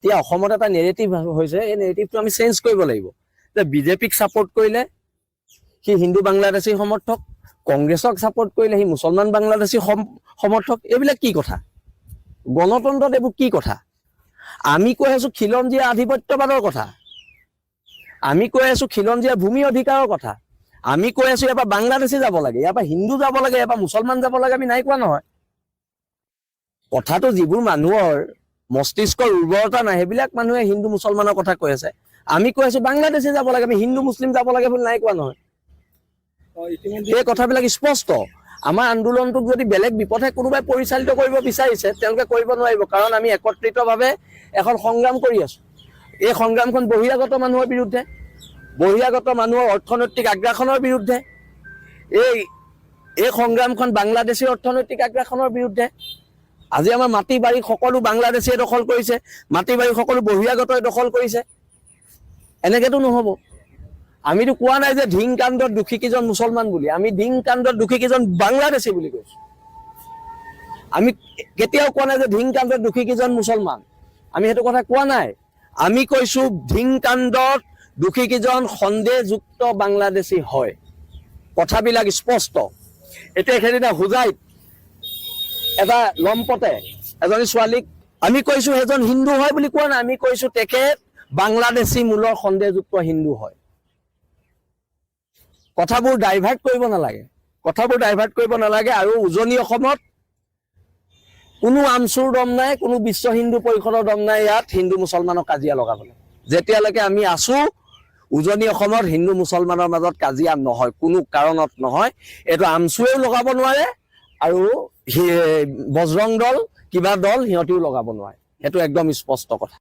এতিয়া অসমত এটা নেৰেটিভ হৈছে, এই নেৰেটিভটো আমি চেঞ্জ কৰিব লাগিব। যে বিজেপিক ছাপৰ্ট কৰিলে সি হিন্দু বাংলাদেশী সমৰ্থক, কংগ্ৰেছক ছাপৰ্ট কৰিলে সি মুছলমান বাংলাদেশী সম- সমৰ্থক, এইবিলাক কি কথা? গণতন্ত্ৰত এইবোৰ কি কথা? আমি কৈ আছো খিলঞ্জীয়া আধিপত্যবাদৰ কথা। আমি কৈ আছো খিলঞ্জীয়া ভূমি অধিকাৰৰ কথা। আমি কৈ আছো ইয়াৰ পৰা বাংলাদেশী যাব লাগে, ইয়াৰ পৰা হিন্দু যাব লাগে, ইয়াৰ পৰা মুছলমান যাব লাগে, আমি নাই কোৱা নহয়। কথাটো যিবোৰ মানুহৰ মস্তিষ্কৰ উৰ্বৰতা নাই সেইবিলাক মানুহে হিন্দু মুছলমানৰ কথা কৈ আছে। আমি কৈ আছো বাংলাদেশী যাব লাগে আমি হিন্দু মুছলিম যাব লাগে বুলি নাই কোৱা নহয়। এই কথাবিলাক স্পষ্ট। আমাৰ আন্দোলনটোক যদি বেলেগ বিপথে কোনোবাই পৰিচালিত কৰিব বিচাৰিছে তেওঁলোকে কৰিব নোৱাৰিব কাৰণ আমি একত্ৰিতভাৱে এখন সংগ্ৰাম কৰি আছো। এই সংগ্ৰামখন বহিৰাগত মানুহৰ বিৰুদ্ধে বহিৰাগত মানুহৰ অৰ্থনৈতিক আগ্ৰাসনৰ বিৰুদ্ধে এই এই সংগ্ৰামখন বাংলাদেশী অৰ্থনৈতিক আগ্ৰাসনৰ বিৰুদ্ধে আজি আমাৰ মাটি বাৰী সকলো বাংলাদেশীয়ে দখল কৰিছে, মাটি বাৰী সকলো বহিৰাগতই দখল কৰিছে। এনেকেতো নহ'ব। আমিতো কোৱা নাই যে ধিং কাণ্ডত দোষী কেইজন মুছলমান বুলি। আমি ধিং কাণ্ডত দোষী কেইজন বাংলাদেশী বুলি কৈছো। আমি কেতিয়াও কোৱা নাই যে ধিং কাণ্ডত দোষী কেইজন মুছলমান। আমি সেইটো কথা কোৱা নাই। আমি কৈছো ধিং কাণ্ডত দোষী কেইজন সন্দেহযুক্ত বাংলাদেশী হয়। কথাবিলাক স্পষ্ট। এতিয়া সেইদিনা হোজাইত এটা লম্পতে এজনী ছোৱালীক, আমি কৈছো সেইজন হিন্দু হয় বুলি কোৱা নাই, আমি কৈছো তেখেত বাংলাদেশী মূলৰ সন্দেহযুক্ত হিন্দু হয়। কথাবোৰ ডাইভাৰ্ট কৰিব নালাগে। কথাবোৰ ডাইভাৰ্ট কৰিব নালাগে আৰু উজনি অসমত কোনো আমচুৰ দম নাই, কোনো বিশ্ব হিন্দু পৰিষদৰ দম নাই, ইয়াত হিন্দু মুছলমানক কাজিয়া লগাবলৈ। যেতিয়ালৈকে আমি আছো, উজনি অসমত হিন্দু মুছলমানৰ মাজত কাজিয়া নহয়, কোনো কাৰণত নহয়। এইটো আমচুৱেও লগাব নোৱাৰে আৰু বজৰং দল কিবা দল সিহঁতিও লগাব নোৱাৰে। সেইটো একদম স্পষ্ট কথা।